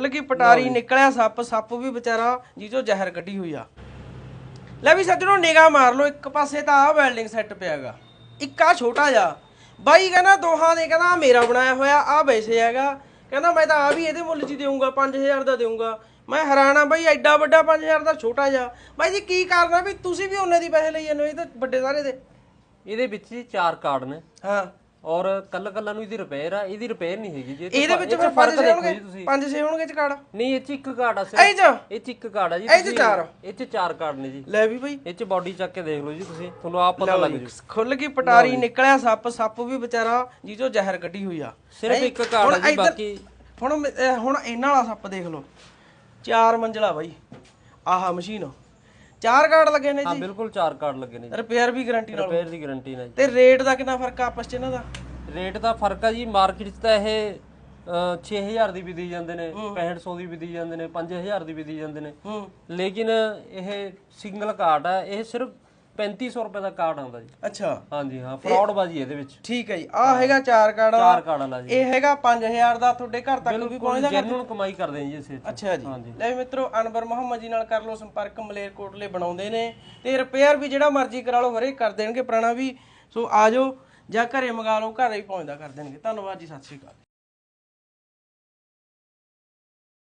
ਲੱਗੀ ਪਟਾਰੀ ਨਿਕਲਿਆ ਸੱਪ ਸੱਪ ਵੀ ਵਿਚਾਰਾ ਜਿਹਚੋ ਜ਼ਹਿਰ ਕੱਢੀ ਹੋਈ ਆ। ਲੈ ਵੀ ਸੱਜਣੋ ਨਿਗਾਹ ਮਾਰ ਲਓ ਇੱਕ ਪਾਸੇ ਤਾਂ ਆ ਵੈਲਡਿੰਗ ਸੈੱਟ ਪਿਆਗਾ। ਇੱਕ ਆ ਛੋਟਾ ਜਿਹਾ। ਬਾਈ ਕਹਿੰਦਾ ਦੋਹਾਂ ਦੇ ਕਹਿੰਦਾ ਮੇਰਾ ਬਣਾਇਆ ਹੋਇਆ ਆ ਵੈਸੇ ਹੈਗਾ। ਕਹਿੰਦਾ ਮੈਂ ਤਾਂ ਆ ਵੀ ਇਹਦੇ ਮੁੱਲ 'ਚ ਦੇਊਂਗਾ 5000 ਦਾ ਦੇਊਂਗਾ। ਮੈਂ ਹੈਰਾਨ ਬਾਈ ਐਡਾ ਵੱਡਾ 5000 ਦਾ ਛੋਟਾ ਜਿਹਾ। ਬਾਈ ਜੀ ਕੀ ਕਰਨਾ ਵੀ ਤੁਸੀਂ ਵੀ ਉਹਨੇ ਦੀ ਪੈਸੇ ਲਈ ਜਾਂਦੇ ਹੋ ਇਹ ਤਾਂ ਵੱਡੇ ਸਾਰੇ ਦੇ। ਇਹਦੇ ਵਿੱਚ ਜੀ ਚਾਰ ਕਾਰਡ ਨੇ। ਹਾਂ। ਔਰ ਕੱਲ ਕੱਲਾ ਨੂੰ ਇਹਦੀ ਰਿਪੇਅਰ ਆ ਇਹਦੀ ਰਿਪੇਅਰ ਨਹੀਂ ਹੈਗੀ ਜੀ। ਇਹ ਇਹਦੇ ਵਿੱਚ ਇਹ ਫਿਰ ਫ਼ਰਕ ਪੰਜ ਛੇ ਦੇਖੋ ਹੋਣਗੇ? ਜੀ ਤੁਸੀਂ। ਪੰਜ ਛੇ ਹੋਣਗੇ ਚ ਕਾਰਡ? ਨਹੀਂ ਇਹ ਚ ਇੱਕ ਕਾਰਡ ਆ ਇਹ ਸਿਰਫ। ਚ ਇਹ ਚ ਇੱਕ ਕਾਰਡ ਆ ਜੀ ਇਹ 'ਚ ਚਾਰ। ਇਹ ਚ ਚਾਰ ਕਾਰਡ ਨੇ ਜੀ। ਲੈ ਵੀ ਬਾਈ। ਇਹ ਚ ਬਾਡੀ ਚੱਕ ਕੇ ਦੇਖ ਲਓ ਜੀ ਤੁਸੀਂ। ਤੁਹਾਨੂੰ ਆਪ ਪਤਾ ਲੱਗ ਜੂ ਖੁੱਲ ਗਈ ਪਟਾਰੀ ਨਿਕਲਿਆ ਸੱਪ ਸੱਪ ਵੀ ਵਿਚਾਰਾ ਜਿਹਚੋ ਜ਼ਹਿਰ ਕੱਢੀ ਹੋਈ ਆ। ਸਿਰਫ? ਇੱਕ ਕਾਰਡ ਆ ਜੀ ਬਾਕੀ ਹੁਣ ਇਹ ਹੁਣ ਇਹਨਾਂ ਵਾਲਾ ਸੱਪ ਦੇਖ ਲਓ। ਚਾਰ ਮੰਜ਼ਲਾ ਬਾਈ। ਆਹਾ ਮਸ਼ੀਨ। ਚਾਰ ਕਾਰਡ ਲੱਗੇ ਨੇ ਹਾਂ ਜੀ। ਬਿਲਕੁਲ ਚਾਰ ਕਾਰਡ ਲੱਗੇ ਨੇ ਜੀ। ਰਿਪੇਅਰ ਵੀ ਗਾਰੰਟੀ ਨਾਲ। ਰਿਪੇਅਰ ਦੀ ਗਾਰੰਟੀ ਨਾਲ ਜੀ। ਤੇ ਰੇਟ ਦਾ ਕਿੰਨਾ ਫ਼ਰਕ ਆ ਆਪਸ ਚ ਇਹਨਾਂ ਦਾ? ਰੇਟ ਦਾ ਫ਼ਰਕ ਆ ਜੀ ਮਾਰਕੀਟ 'ਚ ਤਾਂ ਇਹ ਅ, 6000 ਦੀ ਵੀ ਦੀ ਜਾਂਦੇ ਨੇ 6500 ਦੀ ਵੀ ਦੀ ਜਾਂਦੇ ਨੇ 5000 ਦੀ ਵੀ ਦੀ ਜਾਂਦੇ ਨੇ। ਲੇਕਿਨ ਇਹ ਸਿੰਗਲ ਕਾਰਡ ਆ ਇਹ ਸਿਰਫ 3500 ਰੁਪਏ ਦਾ ਕਾਰਡ ਆਉਂਦਾ ਜੀ। ਅੱਛਾ। ਹਾਂਜੀ ਹਾਂ ਫਰਾਡ ਬਾਜੀ ਇਹਦੇ ਵਿੱਚ। ਠੀਕ ਹੈ ਜੀ। ਆ ਹੈਗਾ ਚਾਰ ਕਾਰਡ ਚਾਰ ਕਾਰਡ ਵਾਲਾ ਜੀ। ਇਹ ਹੈਗਾ 5000 ਦਾ ਤੁਹਾਡੇ ਘਰ ਤੱਕ ਵੀ ਪਹੁੰਚਦਾ ਜੈਨੂਨ ਕਮਾਈ ਕਰਦੇ ਜੀ ਇਸੇ ਅੱਛਾ ਜੀ। ਲੈ ਮਿੱਤਰੋ ਅਨਵਰ ਮੁਹੰਮਦ ਜੀ ਨਾਲ ਕਰ ਲਓ ਸੰਪਰਕ ਮਲੇਰਕੋਟਲੇ ਬਣਾਉਂਦੇ ਨੇ। ਤੇ ਰਿਪੇਅਰ ਵੀ ਜਿਹੜਾ ਮਰਜ਼ੀ ਕਰਾ ਲਓ ਹਰੇਕ ਕਰ ਦੇਣਗੇ ਪੁਰਾਣਾ ਵੀ। ਸੋ ਆ ਜਾਓ ਜਾਂ ਘਰੇ ਮੰਗਾ ਲਓ ਘਰੇ ਹੀ ਪਹੁੰਚਦਾ ਕਰ ਦੇਣਗੇ। ਧੰਨਵਾਦ ਜੀ ਸਤਿ ਸ਼੍ਰੀ ਅਕਾਲ।